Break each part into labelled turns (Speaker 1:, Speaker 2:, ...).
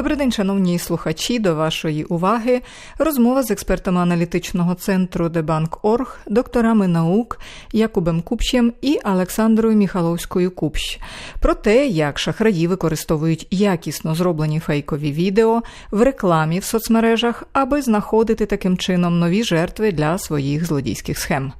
Speaker 1: Добрий день, шановні слухачі. До вашої уваги розмова з експертами аналітичного центру Дебанк.Орг, докторами наук Якубем Купщем і Олександрою Міхаловською Купщ про те, як шахраї використовують якісно зроблені фейкові відео в рекламі в соцмережах, аби знаходити таким чином нові жертви для своїх злодійських схем.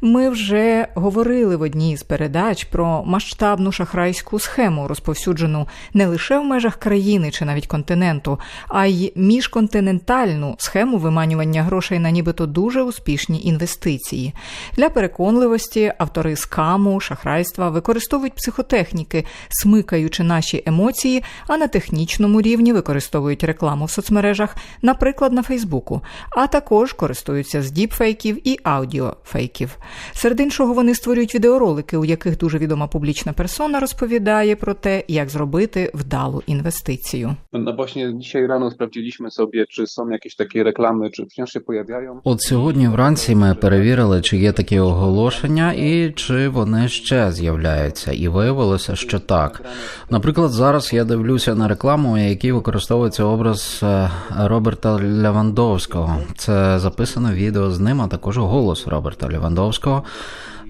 Speaker 1: Ми вже говорили в одній з передач про масштабну шахрайську схему, розповсюджену не лише в межах країни чи навіть континенту, а й міжконтинентальну схему виманювання грошей на нібито дуже успішні інвестиції. Для переконливості автори скаму, шахрайства використовують психотехніки, смикаючи наші емоції, а на технічному рівні використовують рекламу в соцмережах, наприклад, на Фейсбуку, а також користуються з діпфейків і аудіофейків. Серед іншого вони створюють відеоролики, у яких дуже відома публічна персона розповідає про те, як зробити вдалу інвестицію.
Speaker 2: No właśnie dzisiaj rano sprawdziliśmy sobie, czy są jakieś takie reklamy, czy wciąż się pojawiają.
Speaker 3: От сьогодні вранці ми перевірили, чи є такі оголошення і чи вони ще з'являються, і виявилося, що так. Наприклад, зараз я дивлюся на рекламу, у якій використовується образ е, Роберта Левандовського. Це записано відео з ним, а також голос Роберта Левандовського, Glasgow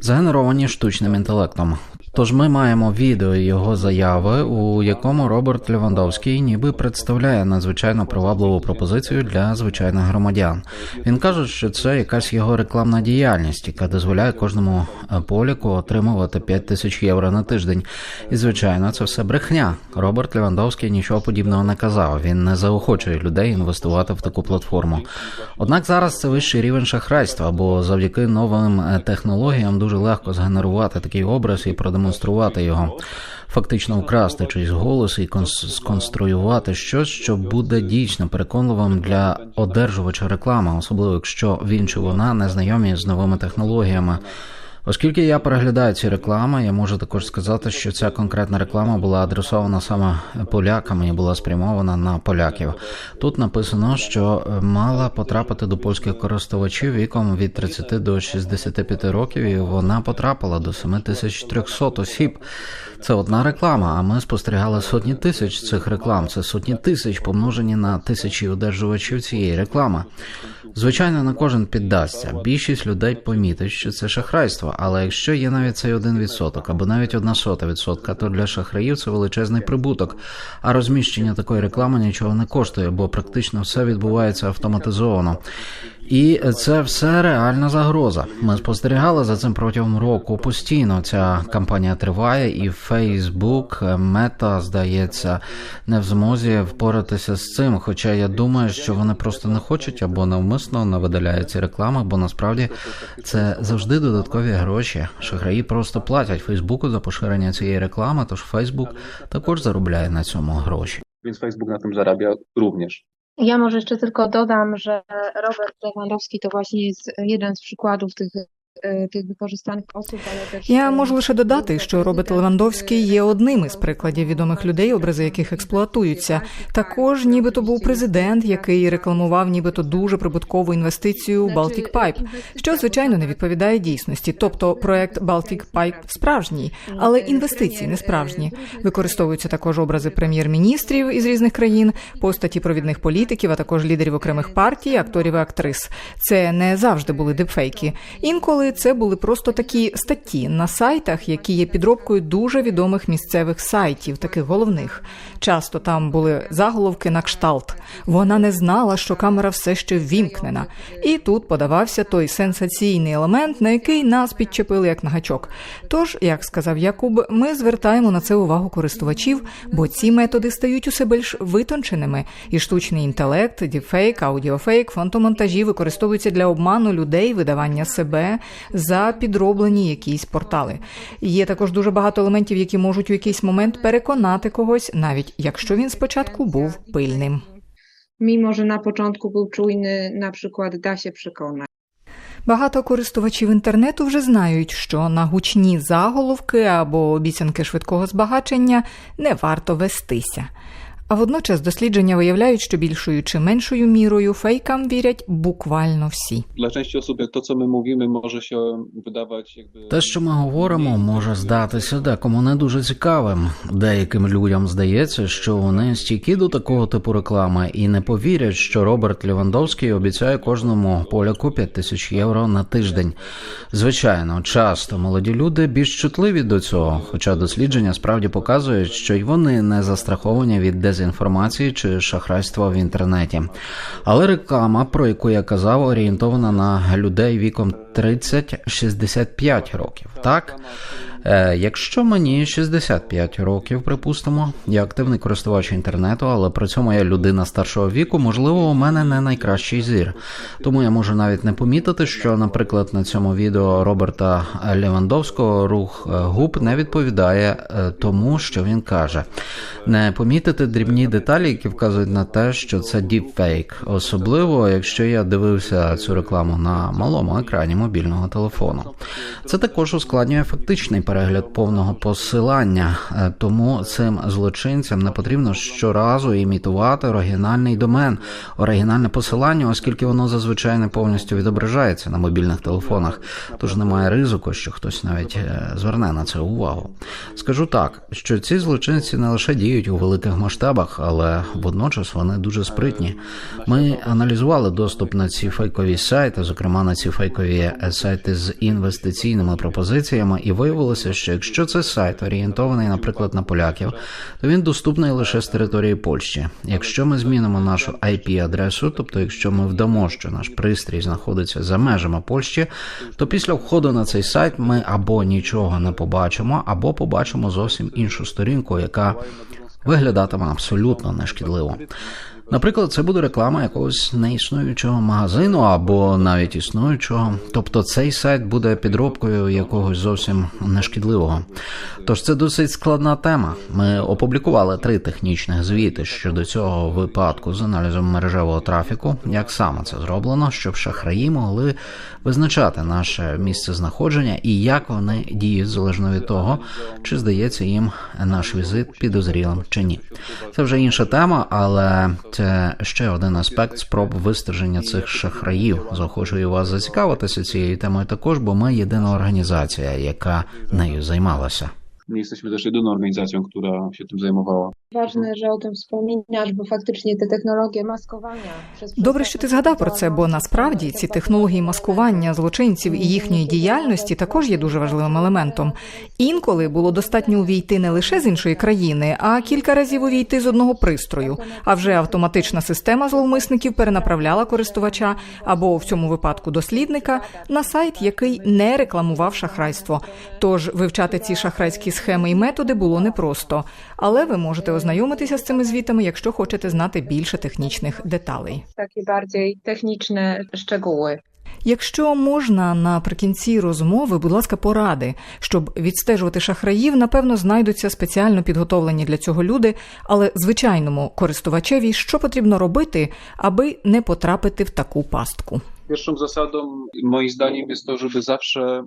Speaker 3: згенеровані штучним інтелектом. Тож ми маємо відео його заяви, у якому Роберт Левандовський ніби представляє надзвичайно привабливу пропозицію для звичайних громадян. Він каже, що це якась його рекламна діяльність, яка дозволяє кожному е, поляку отримувати 5 тисяч євро на тиждень. І звичайно, це все брехня. Роберт Левандовський нічого подібного не казав. Він не заохочує людей інвестувати в таку платформу. Однак зараз це вищий рівень шахрайства, бо завдяки новим е, технологіям дуже легко згенерувати такий образ і продемонструвати його. Фактично вкрасти чийсь голос і конс- сконструювати щось, що буде дійсно переконливим для одержувача реклами, особливо якщо він чи вона не знайомі з новими технологіями. Оскільки я переглядаю ці реклами, я можу також сказати, що ця конкретна реклама була адресована саме полякам і була спрямована на поляків. Тут написано, що е, мала потрапити до польських користувачів віком від 30 до 65 років, і вона потрапила до 7300 осіб. Це одна реклама, а ми спостерігали сотні тисяч цих реклам. Це сотні тисяч помножені на тисячі одержувачів цієї реклами. Звичайно, не кожен піддасться. Більшість людей помітить, що це шахрайство. Але якщо є навіть цей один відсоток або навіть одна сота відсотка, то для шахраїв це величезний прибуток. А розміщення такої реклами нічого не коштує, бо практично все відбувається автоматизовано. І це все реальна загроза. Ми спостерігали за цим протягом року. Постійно ця кампанія триває, і Facebook, Мета, здається, не в змозі впоратися з цим. Хоча я думаю, що вони просто не хочуть або навмисно не видаляють ці реклами, бо насправді це завжди додаткові гроші. Шахраї просто платять Фейсбуку за поширення цієї реклами, тож Фейсбук також заробляє на цьому гроші.
Speaker 2: Więc Facebook na tym zarabia również.
Speaker 4: Ja może jeszcze tylko dodam, że Robert Lewandowski to właśnie jest jeden z przykładów tych, e, tych wykorzystanych osób, ale też...
Speaker 1: Я можу лише додати, що Роберт Левандовський є одним із прикладів відомих людей, образи яких експлуатуються. Також, нібито був президент, який рекламував нібито дуже прибуткову інвестицію в Baltic Pipe, що звичайно не відповідає дійсності. Тобто проект Baltic Pipe справжній, але інвестиції не справжні. Використовуються також образи прем'єр-міністрів із різних країн, постаті провідних політиків, а також лідерів окремих партій, акторів і актрис. Це не завжди були дипфейки. Інколи це були просто такі статті на сайтах, які є підробкою дуже відомих місцевих сайтів, таких головних. Часто там були заголовки на кшталт. Вона не знала, що камера все ще ввімкнена. І тут подавався той сенсаційний елемент, на який нас підчепили як на гачок. Тож, як сказав Якуб, ми звертаємо на це увагу користувачів, бо ці методи стають усе більш витонченими, і штучний інтелект, діпфейк, аудіофейк, фотомонтажі використовуються для обману людей, видавання себе за підроблені якісь портали. Є також дуже багато елементів, які можуть у якийсь момент переконати когось, навіть якщо він спочатку був пильним.
Speaker 4: Że na początku był czujny, na przykład da się przekonać.
Speaker 1: Багато користувачів інтернету вже знають, що на гучні заголовки або обіцянки швидкого збагачення не варто вестися. А водночас дослідження виявляють, що більшою чи меншою мірою фейкам вірять буквально всі.
Speaker 2: Dla części osób, jak to, co my mówimy, może się wydawać jakby...
Speaker 3: Те, що ми говоримо, може здатися декому не дуже цікавим. Деяким людям здається, що вони стійкі до такого типу реклами і не повірять, що Роберт Лівандовський обіцяє кожному поляку 5 тисяч євро на тиждень. Звичайно, часто молоді люди більш чутливі до цього, хоча дослідження справді показують, що й вони не застраховані від дезінформації чи шахрайства в інтернеті. Але реклама, про яку я казав, орієнтована на людей віком 30-65 років. Так, Е, якщо мені 65 років, припустимо, я активний користувач інтернету, але при цьому я людина старшого віку, можливо, у мене не найкращий зір. Тому я можу навіть не помітити, що, наприклад, на цьому відео Роберта Левандовського рух е, губ не відповідає е, тому, що він каже. Не помітити дрібні деталі, які вказують на те, що це діпфейк, особливо якщо я дивився цю рекламу на малому екрані мобільного телефону. Це також ускладнює фактичний перегляд повного посилання, е, тому цим злочинцям не потрібно щоразу імітувати оригінальний домен, оригінальне посилання, оскільки воно зазвичай не повністю відображається на мобільних телефонах, тож немає ризику, що хтось навіть е, зверне на це увагу. Скажу так, що ці злочинці не лише діють у великих масштабах, але водночас вони дуже спритні. Ми аналізували доступ на ці фейкові сайти, зокрема на ці фейкові сайти з інвестиційними пропозиціями, і виявилося, що якщо це сайт орієнтований, наприклад, на поляків, то він доступний лише з території Польщі. Якщо ми змінимо нашу IP-адресу, тобто якщо ми вдамо, що наш пристрій знаходиться за межами Польщі, то після входу на цей сайт ми або нічого не побачимо, або побачимо зовсім іншу сторінку, яка виглядатиме абсолютно нешкідливо. Наприклад, це буде реклама якогось неіснуючого магазину або навіть існуючого. Тобто цей сайт буде підробкою якогось зовсім нешкідливого. Тож це досить складна тема. Ми опублікували три технічних звіти щодо цього випадку з аналізом мережевого трафіку, як саме це зроблено, щоб шахраї могли визначати наше місце знаходження і як вони діють залежно від того, чи здається їм наш візит підозрілим чи ні. Це вже інша тема, але це ще один аспект спроб вистеження цих шахраїв. Захочу вас зацікавитися цією темою також, бо ми єдина організація, яка нею займалася.
Speaker 2: Nie jesteśmy też jedyną organizacją, która się tym zajmowała.
Speaker 4: Ważne, że o tym wspominasz, bo faktycznie te technologie maskowania przez
Speaker 1: Добре, що ти згадав про це, бо насправді ці технології маскування злочинців і їхньої діяльності також є дуже важливим елементом. Інколи було достатньо увійти не лише з іншої країни, а кілька разів увійти з одного пристрою. А вже автоматична система зловмисників перенаправляла користувача або в цьому випадку дослідника на сайт, який не рекламував шахрайство. Тож вивчати ці шахрайські схеми і методи було непросто, але ви можете ознайомитися з цими звітами, якщо хочете знати більше технічних деталей.
Speaker 4: takie bardziej techniczne szczegóły.
Speaker 1: Якщо можна наприкінці розмови, будь ласка, поради, щоб відстежувати шахраїв, напевно, знайдуться спеціально підготовлені для цього люди, але звичайному користувачеві що потрібно робити, аби не потрапити в таку пастку.
Speaker 2: Pierwszą zasadą, moim zdaniem, jest to, żeby zawsze.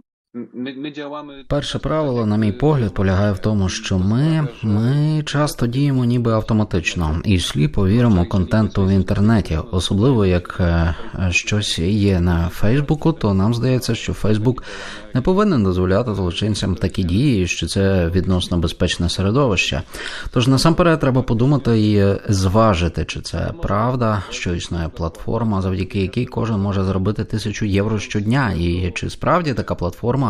Speaker 3: Перше правило, на мій погляд, полягає в тому, що ми, ми часто діємо ніби автоматично. І сліпо віримо контенту в інтернеті, особливо як е, щось є на Фейсбуку, то нам здається, що Фейсбук не повинен дозволяти злочинцям такі дії, що це відносно безпечне середовище. Тож насамперед треба подумати і зважити, чи це правда, що існує платформа, завдяки якій кожен може заробити тисячу євро щодня, і чи справді така платформа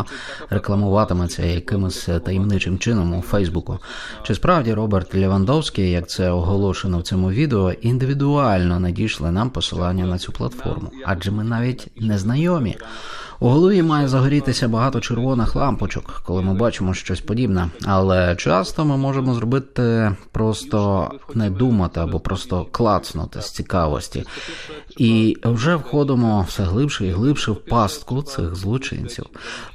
Speaker 3: рекламуватиметься якимось таємничим чином у Фейсбуку. Чи справді Роберт Лівандовський, як це оголошено в цьому відео, індивідуально надійшли нам посилання на цю платформу? Адже ми навіть не знайомі. У голові має загорітися багато червоних лампочок, коли ми бачимо щось подібне. Але часто ми можемо зробити просто не думати або просто клацнути з цікавості. І вже входимо все глибше і глибше в пастку цих злочинців.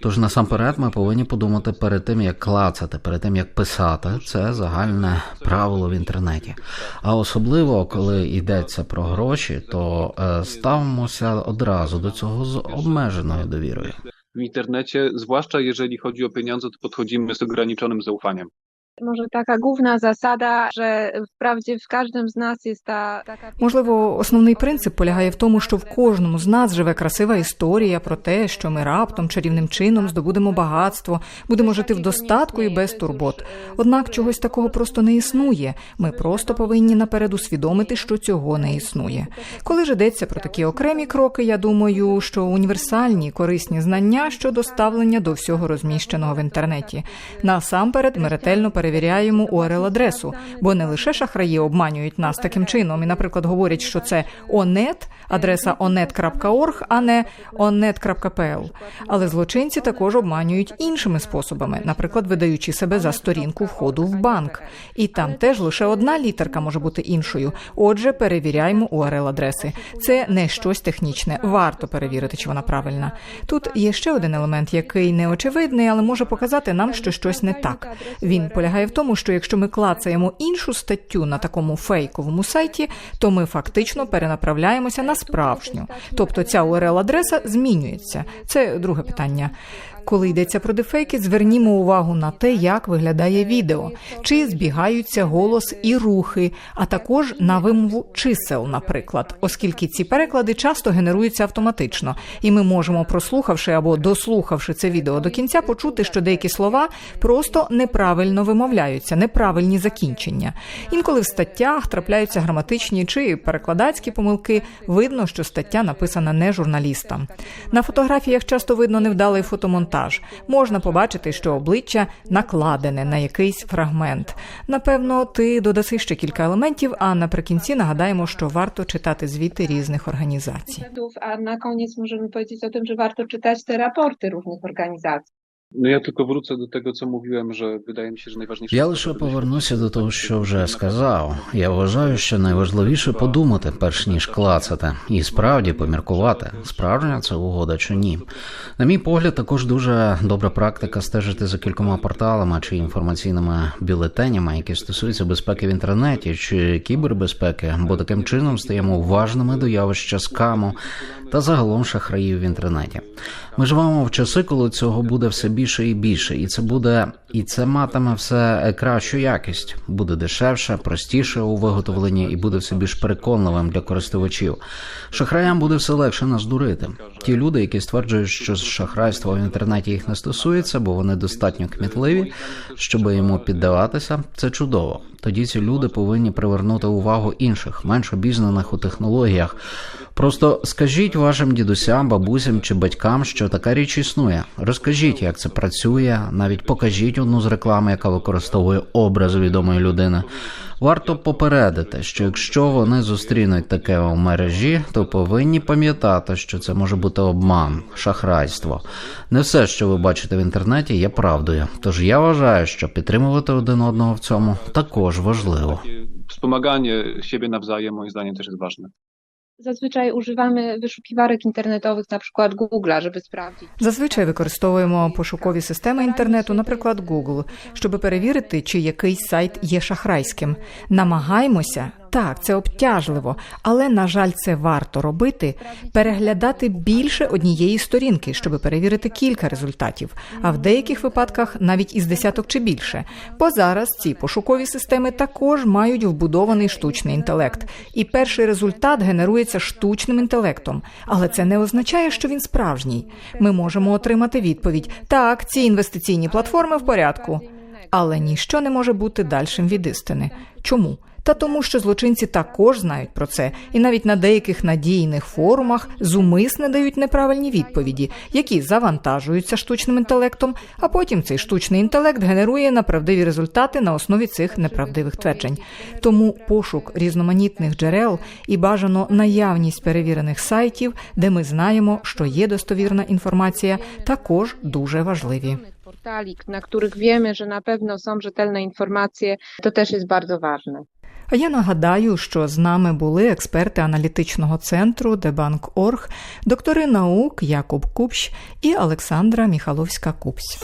Speaker 3: Тож насамперед ми повинні подумати перед тим, як клацати, перед тим як писати. Це загальне правило в інтернеті. А особливо коли йдеться про гроші, то е, ставимося одразу до цього з обмеженою
Speaker 2: W internecie, zwłaszcza jeżeli chodzi o pieniądze, to podchodzimy z ograniczonym zaufaniem.
Speaker 4: Może taka główna zasada, że wprawdzie w każdym z nas jest ta taka
Speaker 1: Можливо, основний принцип полягає в тому, що в кожному з нас живе красива історія про те, що ми раптом чарівним чином здобудемо багатство, будемо жити в достатку і без турбот. Однак чогось такого просто не існує. Ми просто повинні наперед усвідомити, що цього не існує. Коли ж йдеться про такі окремі кроки, я думаю, що універсальні корисні знання щодо ставлення до всього розміщеного в інтернеті. Насамперед, ми ретельно перевіряємо URL-адресу, бо не лише шахраї обманюють нас таким чином, і, наприклад, говорять, що це onet, адреса onet.org, а не onet.pl. Але злочинці також обманюють іншими способами, наприклад, видаючи себе за сторінку входу в банк. І там теж лише одна літерка може бути іншою. Отже, перевіряємо URL-адреси. Це не щось технічне. Варто перевірити, чи вона правильна. Тут є ще один елемент, який не очевидний, але може показати нам, що щось не так. Він полягає в тому, що якщо ми клацаємо іншу статтю на такому фейковому сайті, то ми фактично перенаправляємося на справжню. Тобто ця URL-адреса змінюється. Це друге питання. Коли йдеться про дефейки, звернімо увагу на те, як виглядає відео, чи збігаються голос і рухи, а також на вимову чисел, наприклад, оскільки ці переклади часто генеруються автоматично, і ми можемо, прослухавши або дослухавши це відео до кінця, почути, що деякі слова просто неправильно вимовляються, неправильні закінчення. Інколи в статтях трапляються граматичні чи перекладацькі помилки. Видно, що стаття написана не журналістам. На фотографіях часто видно невдалий фотомонтаж. Можна побачити, що обличчя накладене на якийсь фрагмент. Напевно, ти додаси ще кілька елементів, а наприкінці нагадаємо, що варто читати звіти різних організацій.
Speaker 4: А на кінець можемо powiedzieć o tym, що варто читати рапорти raporty różnych
Speaker 2: No ja tylko wrócę do tego, co mówiłem, że wydaje mi się, że.
Speaker 3: Я лише повернуся до того, що вже сказав. Я вважаю, що найважливіше подумати, перш ніж клацати, і справді поміркувати, справжня це угода чи ні. На мій погляд, також дуже добра практика стежити за кількома порталами чи інформаційними бюлетенями, які стосуються безпеки в інтернеті чи кібербезпеки, бо таким чином стаємо уважними до явища скаму та загалом шахраїв в інтернеті. Ми живемо в часи, коли цього буде все більше і більше, і це буде і це матиме все кращу якість, буде дешевше, простіше у виготовленні і буде все більш переконливим для користувачів. Шахраям буде все легше нас дурити. Ті люди, які стверджують, що шахрайство в інтернеті їх не стосується, бо вони достатньо кмітливі, щоб йому піддаватися, це чудово. Тоді ці люди повинні привернути увагу інших, менш обізнаних у технологіях. Просто скажіть вашим дідусям, бабусям чи батькам, що така річ існує. Розкажіть, як це працює, навіть покажіть одну з реклам, яка використовує образ відомої людини. Варто попередити, що якщо вони зустрінуть таке у мережі, то повинні пам'ятати, що це може бути обман, шахрайство. Не все, що ви бачите в інтернеті, є правдою. Тож я вважаю, що підтримувати один одного в цьому також важливо.
Speaker 2: Wspomaganie siebie nawzajem moim zdaniem też jest.
Speaker 4: Zazwyczaj używamy wyszukiwarek internetowych, na przykład Google'a, żeby sprawdzić.
Speaker 1: Зазвичай використовуємо пошукові системи інтернету, наприклад, Google, щоб перевірити, чи якийсь сайт є шахрайським. Намагаємося. Так, це обтяжливо, але на жаль, це варто робити. Переглядати більше однієї сторінки, щоб перевірити кілька результатів, а в деяких випадках навіть із десяток чи більше. Бо зараз ці пошукові системи також мають вбудований штучний інтелект, і перший результат генерується штучним інтелектом. Але це не означає, що він справжній. Ми можемо отримати відповідь: так, ці інвестиційні платформи в порядку. Але ніщо не може бути дальшим від істини. Чому? Та тому, що злочинці також знають про це, і навіть на деяких надійних форумах зумисне дають неправильні відповіді, які завантажуються штучним інтелектом, а потім цей штучний інтелект генерує неправдиві результати на основі цих неправдивих тверджень. Тому пошук різноманітних джерел і бажано наявність перевірених сайтів, де ми знаємо, що є достовірна інформація, також дуже важливі.
Speaker 4: Portali, na których wiemy, że na pewno są rzetelne informacje, to też jest bardzo.
Speaker 1: А я нагадаю, що з нами були експерти аналітичного центру Дебанк.Орг, доктори наук Якуб Купщ і Олександра Міхаловська Купсь.